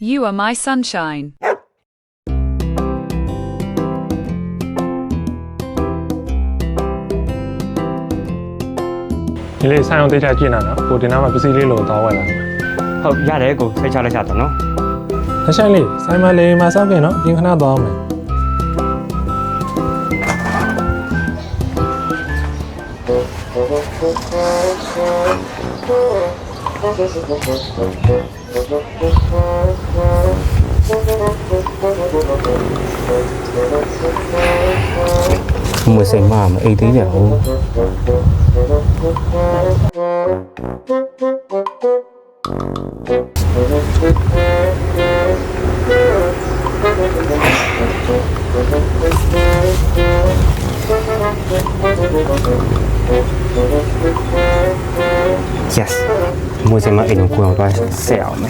You are my sunshine. ဒီလေးဆိုင်အောင်တိတ်ချကြည့်နေနော်ကိုတင်နာမှာပစ္စည်းလေးလို့တောင်းဝယ်လာမယ် ဟုတ်ရတယ်ကိုစိတ်ချလက်ချတော့နော် ။အဆိုင်လေးဆိုင်မလေးမှာစောက်ပြင်နော်အပြင်ခဏသွားအောင်မယ် Mưa sánh mà mà ấy thế nhỉ? Thank you. Gracias. 무지마 이런 구역을 세우 네.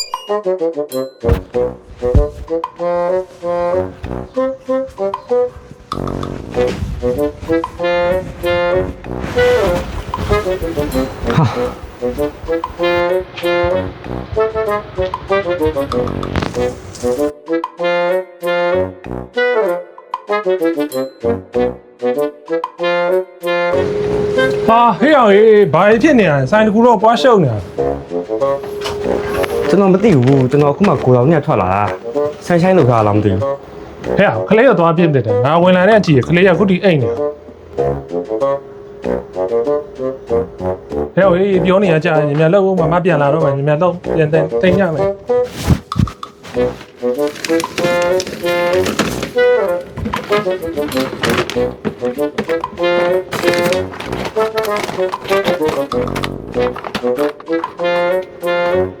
ဟာဟေးအောင်ဟေးဘာဖြစ်နေရလဲဆိုင်တကူတော့ပွားရှုပ်နေတာ ကျွန်တော်မသိဘူးကျွန်တော်အခုမှကိုအောင်ညက်ထွက်လာတာဆန်ဆိုင်လောက်ထားလားမသိဘူး။ဟဲ့အောင်ခလေးတော့သွားပြစ်တယ်ငါဝင်လာတဲ့အကြည့်ခလေးကခုတီအိတ်နေတာ။ဟဲ့အောင်ဟေးပြောနေရကြရင်ညလောက်မမပြန်လာတော့မှညလောက်ပြန်တင်တိတ်ညမယ်။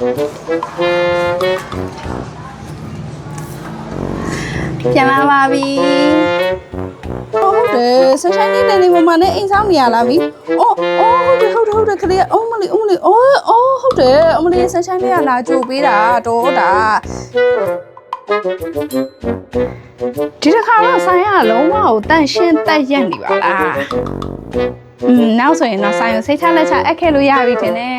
ပြန်လာပါပြီဟုတ်တယ်ဆန်ဆိုင်လေးနဲ့နေမမနဲ့အိမ်ဆောင်နေရလားမီအော်အော်ဟုတ်တယ်ဟုတ်တယ်ဟုတ်တယ်ခလေးအော်မလီအော်မလီအော်အော်ဟုတ်တယ်အမလီဆန်ဆိုင်လေးကလာကြိုပေးတာတော့တာဒီတစ်ခါတော့ဆိုင်ကလုံးဝကိုတန့်ရှင်းတက်ရက်နေပါလားอืมနောက်ဆိုရင်တော့ဆိုင်ကိုစိတ်ချလက်ချအပ်ခဲ့လို့ရပြီထင်တယ်